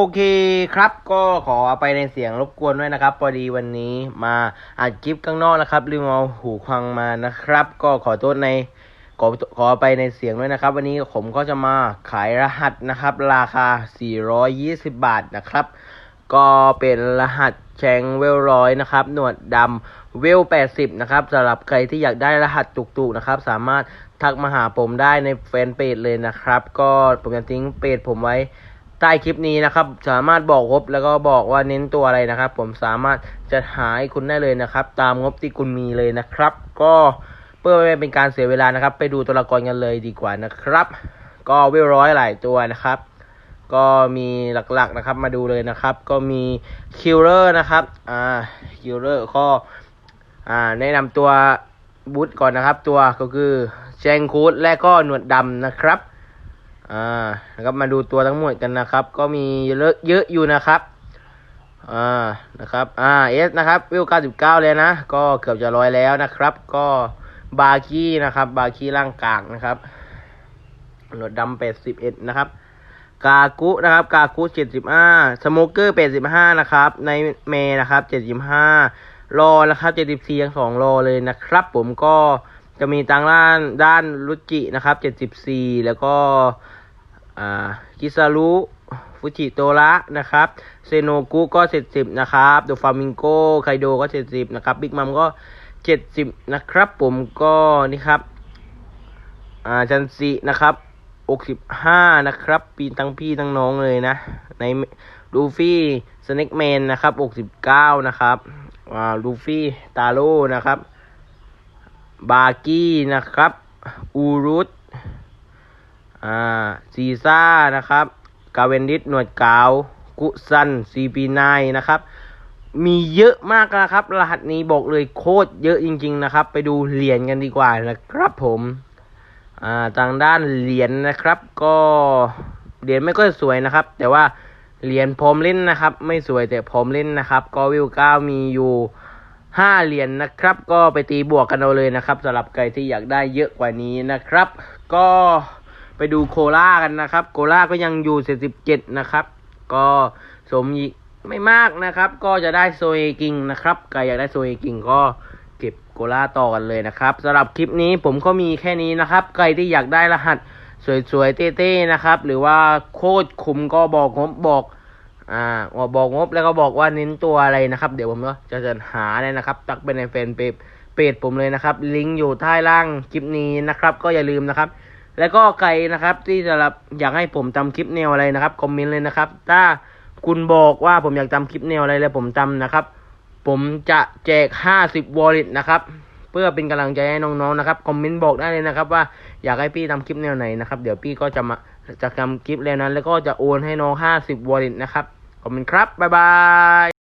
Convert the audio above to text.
โอเคครับก็ขอไปในเสียงรบกวนด้วยนะครับพอดีวันนี้มาอัดคลิปข้างนอกนะครับลืมเอาหูฟังมานะครับ ก็ขอโทษในขอขอไปในเสียงด้วยนะครับ วันนี้ผมก็จะมาขายรหัสนะครับ ราคา 420 บาทนะครับ ก็เป็นรหัสแชงเวลร้อยนะครับ หนวดดำเวล 80 นะครับสำหรับใครที่อยากได้รหัสตุกๆนะครับ สามารถทักมาหาผมได้ในแฟนเพจเลยนะครับ ก็ผมจะทิ้งเพจผมไว้ ใต้คลิปนี้นะครับ สามารถบอกงบแล้วก็บอกว่าเน้นตัวอะไรนะครับ ผมสามารถจะหาให้คุณได้เลยนะครับ ตามงบที่คุณมีเลยนะครับ ก็เพื่อไม่เป็นการเสียเวลานะครับ ไปดูตัวละครกันเลยดีกว่านะครับ ก็เวลร้อยหลายตัวนะครับ ก็มีหลักๆนะครับมาดูเลยนะครับ ก็มีคิลเลอร์นะครับอ่าคิลเลอร์ก็อ่าแนะนำตัวบูธก่อนนะครับ ตัวก็คือแชงคูดและก็หนวดดำนะครับ อ่านะครับมาดูตัวทั้งหมดกันนะครับ ก็มีเยอะเยอะอยู่นะครับอ่านะครับอ่าเอสนะครับวิว99เก้าเลยนะ ก็เกือบจะร้อยแล้วนะครับ ก็บาคี้นะครับ บาคี้ร่างกางนะครับหนวดดำ81นะครับกากุนะครับกากุ75สโมเกอร์85นะครับในเมนะครับ75รอนะครับ74ทั้งสองรอเลยนะครับ ผมก็จะมีทางด้านด้านรุจินะครับ74แล้วก็ กิซารุฟุจิโตระนะครับเซโนกุก็เจ็ดสิบนะครับดอะฟามิงโกไคโดก็เจ็ดสิบนะครับบิ๊กมัมก็เจ็ดสิบนะครับผมก็นี่ครับอ่าจันซีนะครับอกสิบห้านะครับปีทั้งพี่ทั้งน้องเลยนะ ในลูฟี่สเน็กแมนนะครับอกสิบเก้านะครับอ่าลูฟี่ตาโร่นะครับ บาร์กี้นะครับ อูรุต อ่าซีซ่านะครับกาเวนดิสหนวดกาวกุซันซีปีไนนะครับมีเยอะมากนะครับ รหัสนี้บอกเลยโคตรเยอะจริง ๆ นะครับ ไปดูเหรียญกันดีกว่านะครับผมอ่าทางด้านเหรียญนะครับ ก็เหรียญไม่ก็สวยนะครับ แต่ว่าเหรียญพร้อมเล่นนะครับ ไม่สวยแต่พร้อมเล่นนะครับ ก็วิวเก้ามีอยู่ห้าเหรียญนะครับ ก็ไปตีบวกกันเอาเลยนะครับสำหรับใครที่อยากได้เยอะกว่านี้นะครับ ก็ ไปดูโคล่ากันนะครับ โคล่าก็ยังอยู่77นะครับ ก็สมยิไม่มากนะครับ ก็จะได้โซเอกิงนะครับใครอยากได้โซเอกิงก็เก็บโคล่าต่อกันเลยนะครับสำหรับคลิปนี้ผมก็มีแค่นี้นะครับ ใครที่อยากได้รหัสสวยๆเต้ๆนะครับ หรือว่าโคตรคุ้มก็บอกงบบอกอ่าบอกงบแล้วก็บอกว่าเน้นตัวอะไรนะครับ เดี๋ยวผมก็จะจะหาเลยนะครับ ตักไปในแฟนเพจเพจผมเลยนะครับ ลิงก์อยู่ใต้ล่างคลิปนี้นะครับ ก็อย่าลืมนะครับ แล้วก็ใครนะครับที่จะรับอยากให้ผมทำคลิปแนวอะไรนะครับคอมเมนต์เลยนะครับ ถ้าคุณบอกว่าผมอยากทำคลิปแนวอะไรแล้วผมทำนะครับ ผมจะแจก 50วอลเล็ตนะครับ เพื่อเป็นกำลังใจให้น้องๆนะครับคอมเมนต์บอกได้เลยนะครับ ว่าอยากให้พี่ทำคลิปแนวไหนนะครับเดี๋ยวพี่ก็จะมาจะทำคลิปแล้วนั้น แล้วก็จะโอนให้น้อง 50วอลเล็ตนะครับขอบคุณครับบ๊ายบาย